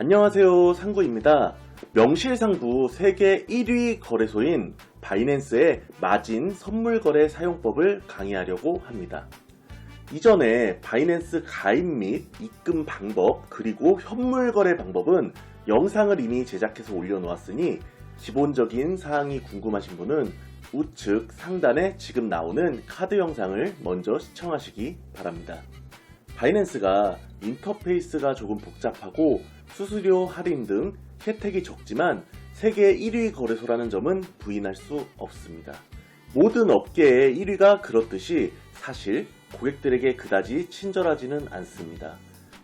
안녕하세요. 상구입니다. 명실상부 세계 1위 거래소인 바이낸스의 마진 선물 거래 사용법을 강의하려고 합니다. 이전에 바이낸스 가입 및 입금 방법 그리고 현물 거래 방법은 영상을 이미 제작해서 올려놓았으니 기본적인 사항이 궁금하신 분은 우측 상단에 지금 나오는 카드 영상을 먼저 시청하시기 바랍니다. 바이낸스가 인터페이스가 조금 복잡하고 수수료 할인 등 혜택이 적지만 세계 1위 거래소라는 점은 부인할 수 없습니다. 모든 업계의 1위가 그렇듯이 사실 고객들에게 그다지 친절하지는 않습니다.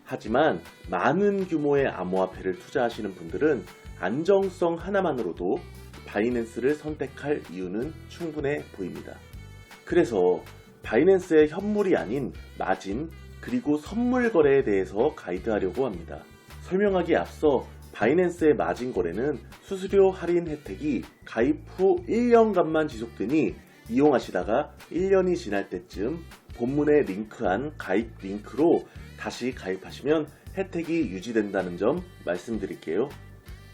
하지만 많은 규모의 암호화폐를 투자하시는 분들은 안정성 하나만으로도 바이낸스를 선택할 이유는 충분해 보입니다. 그래서 바이낸스의 현물이 아닌 마진 그리고 선물 거래에 대해서 가이드하려고 합니다. 설명하기에 앞서 바이낸스의 마진 거래는 수수료 할인 혜택이 가입 후 1년간만 지속되니 이용하시다가 1년이 지날 때쯤 본문에 링크한 가입 링크로 다시 가입하시면 혜택이 유지된다는 점 말씀드릴게요.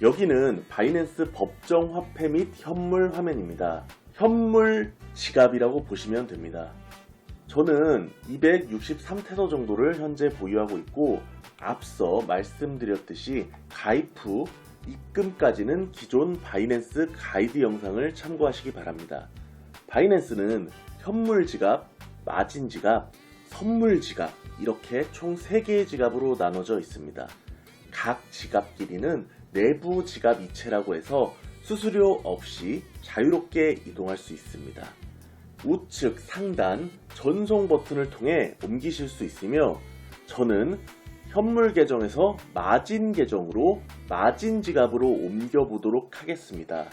여기는 바이낸스 법정 화폐 및 현물 화면입니다. 현물 지갑이라고 보시면 됩니다. 저는 263태서 정도를 현재 보유하고 있고 앞서 말씀드렸듯이 가입 후 입금까지는 기존 바이낸스 가이드 영상을 참고하시기 바랍니다. 바이낸스는 현물 지갑, 마진 지갑, 선물 지갑 이렇게 총 3개의 지갑으로 나눠져 있습니다. 각 지갑 길이는 내부 지갑 이체라고 해서 수수료 없이 자유롭게 이동할 수 있습니다. 우측 상단 전송 버튼을 통해 옮기실 수 있으며 저는 현물 계정에서 마진 계정으로 마진 지갑으로 옮겨 보도록 하겠습니다.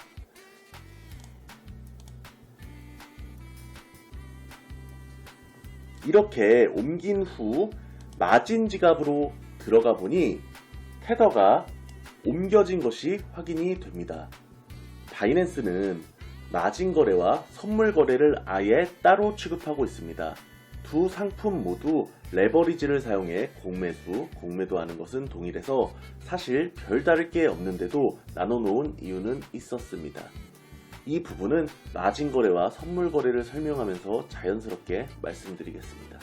이렇게 옮긴 후 마진 지갑으로 들어가 보니 테더가 옮겨진 것이 확인이 됩니다. 바이낸스는 마진 거래와 선물 거래를 아예 따로 취급하고 있습니다. 두 상품 모두 레버리지를 사용해 공매수, 공매도하는 것은 동일해서 사실 별다를 게 없는데도 나눠놓은 이유는 있었습니다. 이 부분은 마진 거래와 선물 거래를 설명하면서 자연스럽게 말씀드리겠습니다.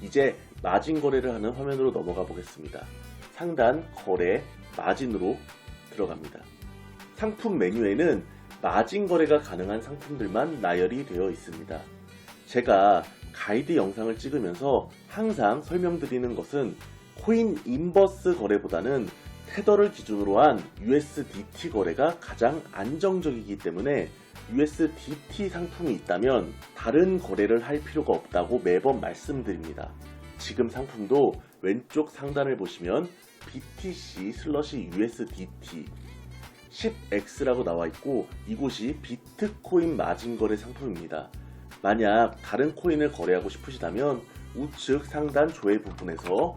이제 마진 거래를 하는 화면으로 넘어가 보겠습니다. 상단 거래 마진으로 들어갑니다. 상품 메뉴에는 마진 거래가 가능한 상품들만 나열이 되어 있습니다. 제가 가이드 영상을 찍으면서 항상 설명드리는 것은 코인 인버스 거래보다는 테더를 기준으로 한 USDT 거래가 가장 안정적이기 때문에 USDT 상품이 있다면 다른 거래를 할 필요가 없다고 매번 말씀드립니다. 지금 상품도 왼쪽 상단을 보시면 BTC 슬러시 USDT 10X라고 나와 있고 이곳이 비트코인 마진 거래 상품입니다. 만약 다른 코인을 거래하고 싶으시다면 우측 상단 조회 부분에서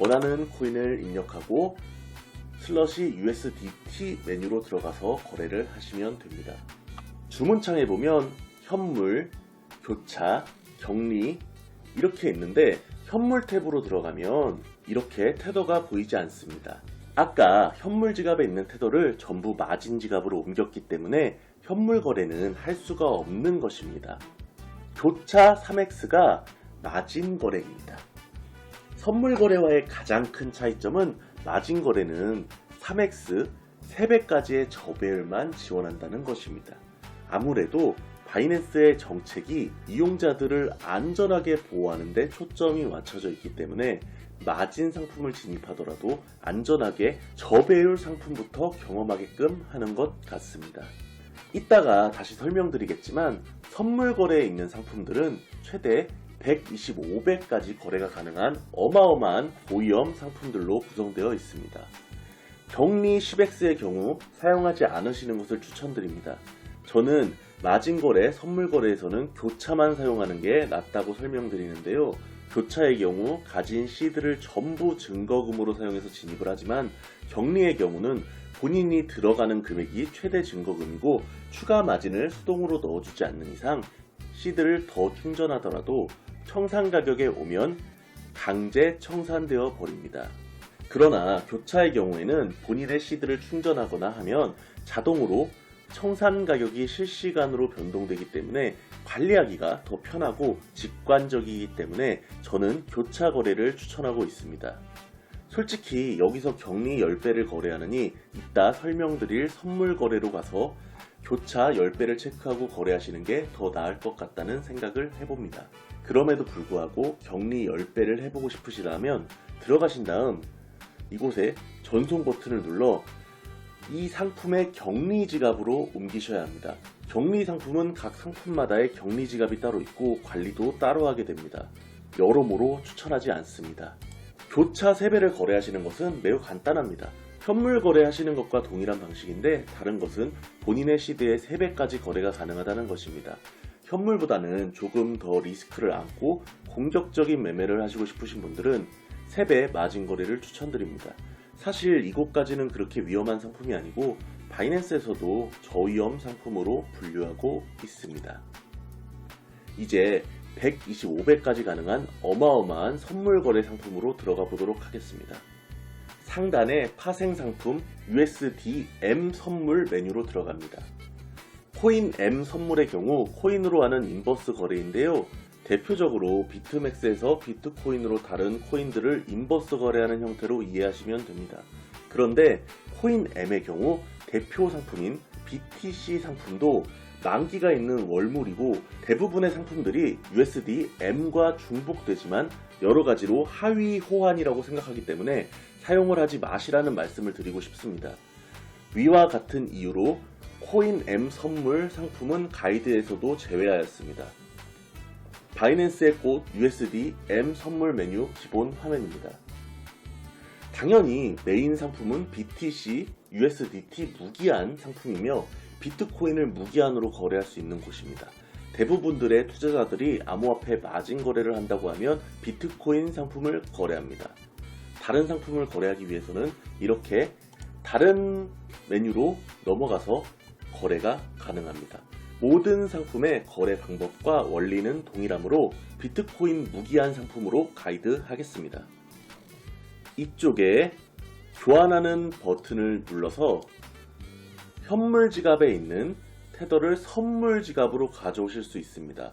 원하는 코인을 입력하고 슬러시 USDT 메뉴로 들어가서 거래를 하시면 됩니다. 주문창에 보면 현물, 교차, 격리 이렇게 있는데 현물 탭으로 들어가면 이렇게 테더가 보이지 않습니다. 아까 현물 지갑에 있는 테더를 전부 마진 지갑으로 옮겼기 때문에 현물 거래는 할 수가 없는 것입니다. 교차 3X가 마진 거래입니다. 선물 거래와의 가장 큰 차이점은 마진 거래는 3X 3배까지의 저배율만 지원한다는 것입니다. 아무래도 바이낸스의 정책이 이용자들을 안전하게 보호하는 데 초점이 맞춰져 있기 때문에 마진 상품을 진입하더라도 안전하게 저배율 상품부터 경험하게끔 하는 것 같습니다. 이따가 다시 설명드리겠지만 선물 거래에 있는 상품들은 최대 125배까지 거래가 가능한 어마어마한 고위험 상품들로 구성되어 있습니다. 격리 10X의 경우 사용하지 않으시는 것을 추천드립니다. 저는 마진 거래, 선물 거래에서는 교차만 사용하는 게 낫다고 설명드리는데요. 교차의 경우 가진 시드를 전부 증거금으로 사용해서 진입을 하지만 격리의 경우는 본인이 들어가는 금액이 최대 증거금이고 추가 마진을 수동으로 넣어주지 않는 이상 시드를 더 충전하더라도 청산 가격에 오면 강제 청산되어 버립니다. 그러나 교차의 경우에는 본인의 시드를 충전하거나 하면 자동으로 청산 가격이 실시간으로 변동되기 때문에 관리하기가 더 편하고 직관적이기 때문에 저는 교차 거래를 추천하고 있습니다. 솔직히 여기서 격리 10배를 거래하느니 이따 설명드릴 선물 거래로 가서 교차 10배를 체크하고 거래하시는 게 더 나을 것 같다는 생각을 해봅니다. 그럼에도 불구하고 격리 10배를 해보고 싶으시다면 들어가신 다음 이곳에 전송 버튼을 눌러 이 상품의 격리 지갑으로 옮기셔야 합니다. 격리 상품은 각 상품마다의 격리 지갑이 따로 있고 관리도 따로 하게 됩니다. 여러모로 추천하지 않습니다. 교차 3배를 거래하시는 것은 매우 간단합니다. 현물 거래하시는 것과 동일한 방식인데 다른 것은 본인의 시드의 3배까지 거래가 가능하다는 것입니다. 현물보다는 조금 더 리스크를 안고 공격적인 매매를 하시고 싶으신 분들은 3배 마진 거래를 추천드립니다. 사실 이곳까지는 그렇게 위험한 상품이 아니고 바이낸스에서도 저위험 상품으로 분류하고 있습니다. 이제 125배까지 가능한 어마어마한 선물 거래 상품으로 들어가 보도록 하겠습니다. 상단에 파생 상품 USD M 선물 메뉴로 들어갑니다. 코인 M 선물의 경우 코인으로 하는 인버스 거래인데요. 대표적으로 비트맥스에서 비트코인으로 다른 코인들을 인버스 거래하는 형태로 이해하시면 됩니다. 그런데 코인 M의 경우 대표 상품인 BTC 상품도 만기가 있는 월물이고 대부분의 상품들이 USD M과 중복되지만 여러 가지로 하위 호환이라고 생각하기 때문에 사용을 하지 마시라는 말씀을 드리고 싶습니다. 위와 같은 이유로 코인 M 선물 상품은 가이드에서도 제외하였습니다. 바이낸스의 꽃 USD M 선물 메뉴 기본 화면입니다. 당연히 메인 상품은 BTC, USDT 무기한 상품이며 비트코인을 무기한으로 거래할 수 있는 곳입니다. 대부분들의 투자자들이 암호화폐 마진 거래를 한다고 하면 비트코인 상품을 거래합니다. 다른 상품을 거래하기 위해서는 이렇게 다른 메뉴로 넘어가서 거래가 가능합니다. 모든 상품의 거래 방법과 원리는 동일하므로 비트코인 무기한 상품으로 가이드하겠습니다. 이쪽에 교환하는 버튼을 눌러서 현물 지갑에 있는 테더를 선물 지갑으로 가져오실 수 있습니다.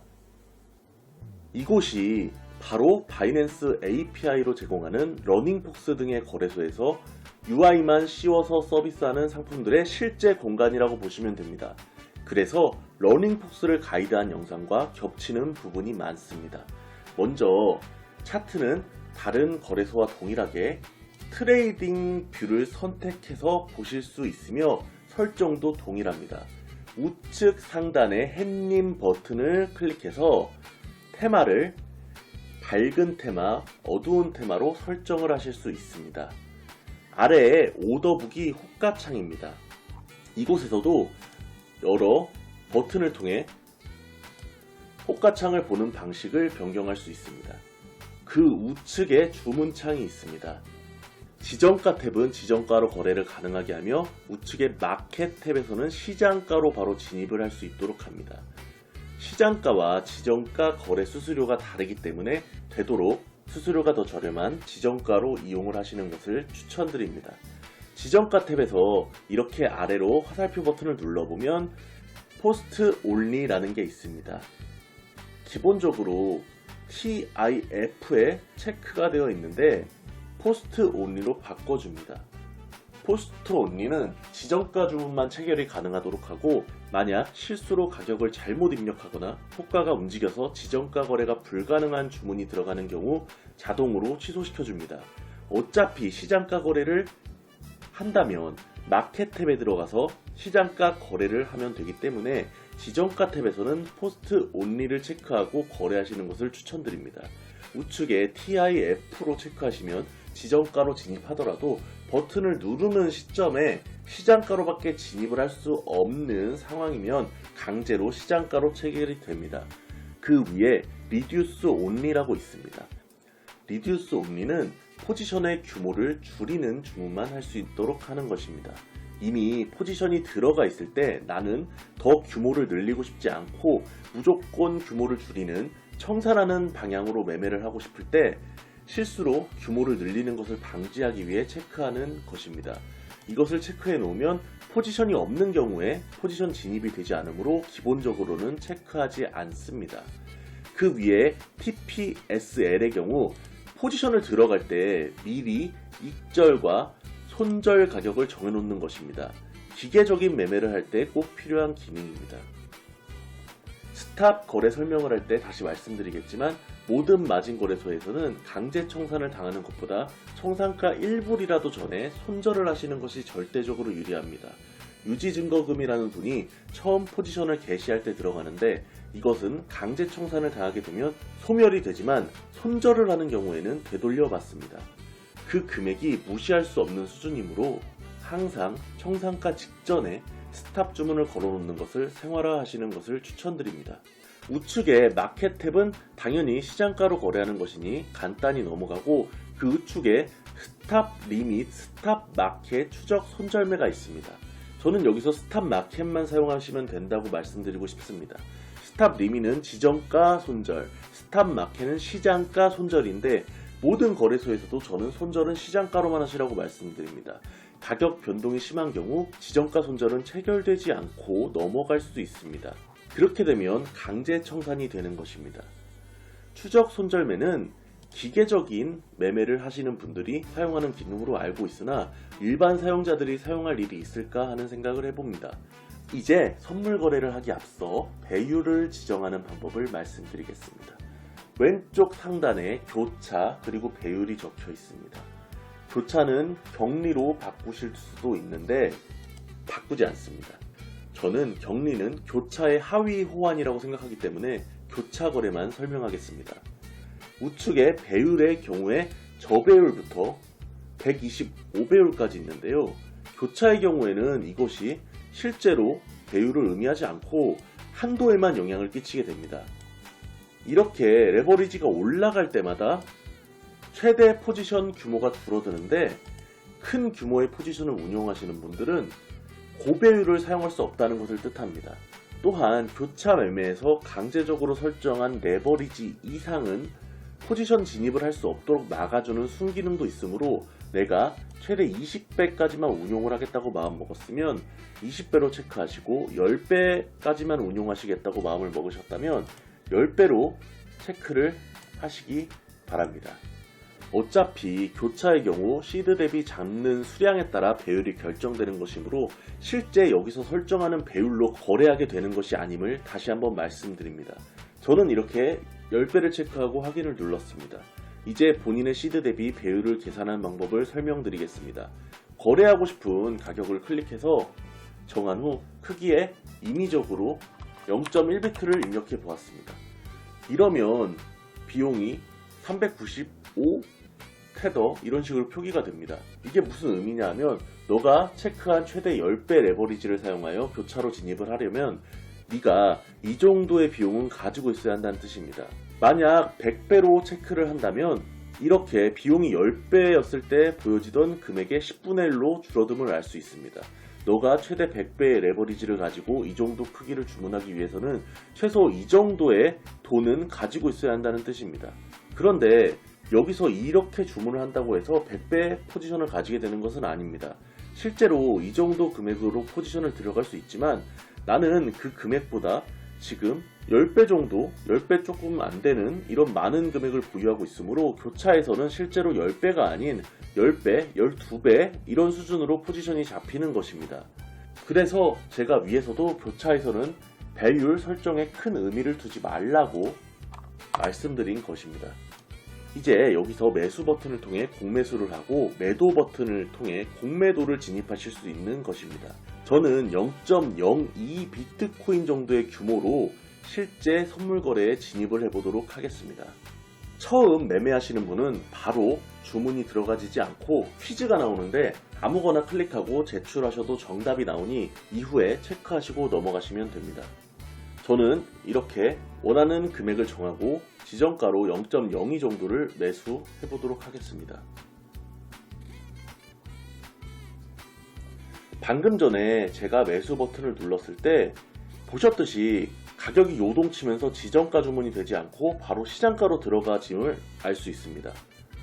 이곳이 바로 바이낸스 API로 제공하는 러닝폭스 등의 거래소에서 UI만 씌워서 서비스하는 상품들의 실제 공간이라고 보시면 됩니다. 그래서 러닝폭스를 가이드한 영상과 겹치는 부분이 많습니다. 먼저 차트는 다른 거래소와 동일하게 트레이딩 뷰를 선택해서 보실 수 있으며 설정도 동일합니다. 우측 상단의 햇님 버튼을 클릭해서 테마를 밝은 테마, 어두운 테마로 설정을 하실 수 있습니다. 아래에 오더북이 호가창입니다. 이곳에서도 여러 버튼을 통해 호가창을 보는 방식을 변경할 수 있습니다. 그 우측에 주문창이 있습니다. 지정가 탭은 지정가로 거래를 가능하게 하며 우측의 마켓 탭에서는 시장가로 바로 진입을 할 수 있도록 합니다. 시장가와 지정가 거래 수수료가 다르기 때문에 되도록 수수료가 더 저렴한 지정가로 이용을 하시는 것을 추천드립니다. 지정가 탭에서 이렇게 아래로 화살표 버튼을 눌러보면 포스트 올리라는 게 있습니다. 기본적으로 TIF에 체크가 되어 있는데 포스트 온리로 바꿔줍니다. 포스트 온리는 지정가 주문만 체결이 가능하도록 하고 만약 실수로 가격을 잘못 입력하거나 호가가 움직여서 지정가 거래가 불가능한 주문이 들어가는 경우 자동으로 취소시켜 줍니다. 어차피 시장가 거래를 한다면 마켓 탭에 들어가서 시장가 거래를 하면 되기 때문에 지정가 탭에서는 포스트 온리를 체크하고 거래하시는 것을 추천드립니다. 우측에 TIF로 체크하시면 지정가로 진입하더라도 버튼을 누르는 시점에 시장가로밖에 진입을 할 수 없는 상황이면 강제로 시장가로 체결이 됩니다. 그 위에 리듀스 온리라고 있습니다. 리듀스 온리는 포지션의 규모를 줄이는 주문만 할 수 있도록 하는 것입니다. 이미 포지션이 들어가 있을 때 나는 더 규모를 늘리고 싶지 않고 무조건 규모를 줄이는 청산하는 방향으로 매매를 하고 싶을 때 실수로 규모를 늘리는 것을 방지하기 위해 체크하는 것입니다. 이것을 체크해 놓으면 포지션이 없는 경우에 포지션 진입이 되지 않으므로 기본적으로는 체크하지 않습니다. 그 위에 TPSL의 경우 포지션을 들어갈 때 미리 익절과 손절 가격을 정해놓는 것입니다. 기계적인 매매를 할 때 꼭 필요한 기능입니다. 스탑 거래 설명을 할 때 다시 말씀드리겠지만 모든 마진 거래소에서는 강제 청산을 당하는 것보다 청산가 1불이라도 전에 손절을 하시는 것이 절대적으로 유리합니다. 유지증거금이라는 돈이 처음 포지션을 개시할 때 들어가는데 이것은 강제 청산을 당하게 되면 소멸이 되지만 손절을 하는 경우에는 되돌려 받습니다. 그 금액이 무시할 수 없는 수준이므로 항상 청산가 직전에 스탑 주문을 걸어놓는 것을 생활화하시는 것을 추천드립니다. 우측의 마켓 탭은 당연히 시장가로 거래하는 것이니 간단히 넘어가고 그 우측에 스탑 리밋, 스탑 마켓 추적 손절매가 있습니다. 저는 여기서 스탑 마켓만 사용하시면 된다고 말씀드리고 싶습니다. 스탑 리밋은 지정가 손절, 스탑 마켓은 시장가 손절인데 모든 거래소에서도 저는 손절은 시장가로만 하시라고 말씀드립니다. 가격 변동이 심한 경우 지정가 손절은 체결되지 않고 넘어갈 수도 있습니다. 그렇게 되면 강제 청산이 되는 것입니다. 추적 손절매는 기계적인 매매를 하시는 분들이 사용하는 기능으로 알고 있으나 일반 사용자들이 사용할 일이 있을까 하는 생각을 해봅니다. 이제 선물 거래를 하기 앞서 배율을 지정하는 방법을 말씀드리겠습니다. 왼쪽 상단에 교차 그리고 배율이 적혀 있습니다. 교차는 격리로 바꾸실 수도 있는데 바꾸지 않습니다. 저는 격리는 교차의 하위 호환이라고 생각하기 때문에 교차 거래만 설명하겠습니다. 우측의 배율의 경우에 저배율부터 125배율까지 있는데요. 교차의 경우에는 이것이 실제로 배율을 의미하지 않고 한도에만 영향을 끼치게 됩니다. 이렇게 레버리지가 올라갈 때마다 최대 포지션 규모가 줄어드는데 큰 규모의 포지션을 운용하시는 분들은 고배율을 사용할 수 없다는 것을 뜻합니다. 또한 교차 매매에서 강제적으로 설정한 레버리지 이상은 포지션 진입을 할 수 없도록 막아주는 순기능도 있으므로 내가 최대 20배까지만 운용을 하겠다고 마음먹었으면 20배로 체크하시고 10배까지만 운용하시겠다고 마음을 먹으셨다면 10배로 체크를 하시기 바랍니다. 어차피 교차의 경우 시드 대비 잡는 수량에 따라 배율이 결정되는 것이므로 실제 여기서 설정하는 배율로 거래하게 되는 것이 아님을 다시 한번 말씀드립니다. 저는 이렇게 10배를 체크하고 확인을 눌렀습니다. 이제 본인의 시드 대비 배율을 계산하는 방법을 설명드리겠습니다. 거래하고 싶은 가격을 클릭해서 정한 후 크기에 임의적으로 0.1비트를 입력해 보았습니다. 이러면 비용이 395 테더 이런 식으로 표기가 됩니다. 이게 무슨 의미냐 하면 너가 체크한 최대 10배 레버리지를 사용하여 교차로 진입을 하려면 네가 이 정도의 비용은 가지고 있어야 한다는 뜻입니다. 만약 100배로 체크를 한다면 이렇게 비용이 10배였을 때 보여지던 금액의 10분의 1로 줄어듦을 알 수 있습니다. 너가 최대 100배의 레버리지를 가지고 이 정도 크기를 주문하기 위해서는 최소 이 정도의 돈은 가지고 있어야 한다는 뜻입니다. 그런데 여기서 이렇게 주문을 한다고 해서 100배 포지션을 가지게 되는 것은 아닙니다. 실제로 이 정도 금액으로 포지션을 들어갈 수 있지만 나는 그 금액보다 지금 10배 정도, 10배 조금 안 되는 이런 많은 금액을 보유하고 있으므로 교차에서는 실제로 10배가 아닌 10배, 12배 이런 수준으로 포지션이 잡히는 것입니다. 그래서 제가 위에서도 교차에서는 배율 설정에 큰 의미를 두지 말라고 말씀드린 것입니다. 이제 여기서 매수 버튼을 통해 공매수를 하고 매도 버튼을 통해 공매도를 진입하실 수 있는 것입니다. 저는 0.02 비트코인 정도의 규모로 실제 선물 거래에 진입을 해보도록 하겠습니다. 처음 매매하시는 분은 바로 주문이 들어가지지 않고 퀴즈가 나오는데 아무거나 클릭하고 제출하셔도 정답이 나오니 이후에 체크하시고 넘어가시면 됩니다. 저는 이렇게 원하는 금액을 정하고 지정가로 0.02 정도를 매수해 보도록 하겠습니다. 방금 전에 제가 매수 버튼을 눌렀을 때 보셨듯이 가격이 요동치면서 지정가 주문이 되지 않고 바로 시장가로 들어가짐을 알 수 있습니다.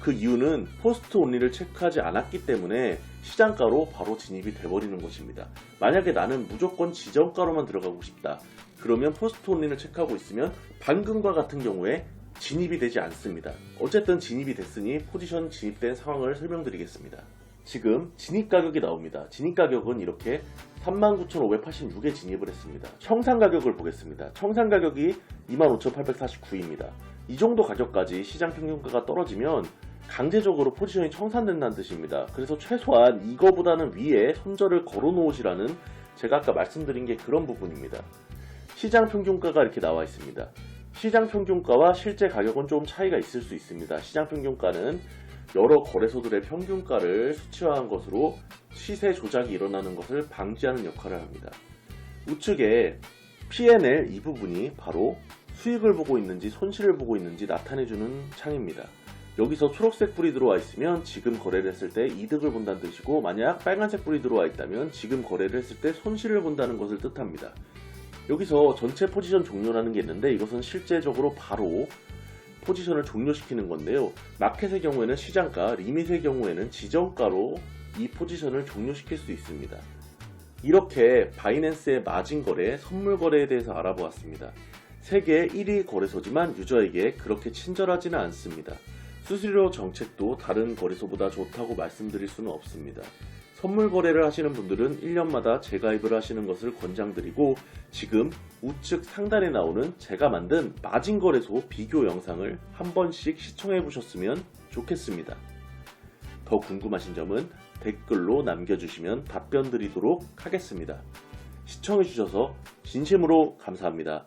그 이유는 포스트 온리를 체크하지 않았기 때문에 시장가로 바로 진입이 돼버리는 것입니다. 만약에 나는 무조건 지정가로만 들어가고 싶다. 그러면 포스트 온리를 체크하고 있으면 방금과 같은 경우에 진입이 되지 않습니다. 어쨌든 진입이 됐으니 포지션 진입된 상황을 설명드리겠습니다. 지금 진입 가격이 나옵니다. 진입 가격은 이렇게 39,586에 진입을 했습니다. 청산 가격을 보겠습니다. 청산 가격이 25,849입니다. 이 정도 가격까지 시장 평균가가 떨어지면 강제적으로 포지션이 청산된다는 뜻입니다. 그래서 최소한 이거보다는 위에 손절을 걸어 놓으시라는 제가 아까 말씀드린 게 그런 부분입니다. 시장 평균가가 이렇게 나와 있습니다. 시장 평균가와 실제 가격은 좀 차이가 있을 수 있습니다. 시장 평균가는 여러 거래소들의 평균가를 수치화한 것으로 시세 조작이 일어나는 것을 방지하는 역할을 합니다. 우측에 P&L 이 부분이 바로 수익을 보고 있는지 손실을 보고 있는지 나타내주는 창입니다. 여기서 초록색 불이 들어와 있으면 지금 거래를 했을 때 이득을 본다는 뜻이고 만약 빨간색 불이 들어와 있다면 지금 거래를 했을 때 손실을 본다는 것을 뜻합니다. 여기서 전체 포지션 종료라는 게 있는데 이것은 실제적으로 바로 포지션을 종료시키는 건데요. 마켓의 경우에는 시장가, 리밋의 경우에는 지정가로 이 포지션을 종료시킬 수 있습니다. 이렇게 바이낸스의 마진 거래, 선물 거래에 대해서 알아보았습니다. 세계 1위 거래소지만 유저에게 그렇게 친절하지는 않습니다. 수수료 정책도 다른 거래소보다 좋다고 말씀드릴 수는 없습니다. 선물 거래를 하시는 분들은 1년마다 재가입을 하시는 것을 권장드리고 지금 우측 상단에 나오는 제가 만든 마진 거래소 비교 영상을 한 번씩 시청해 보셨으면 좋겠습니다. 더 궁금하신 점은 댓글로 남겨주시면 답변 드리도록 하겠습니다. 시청해 주셔서 진심으로 감사합니다.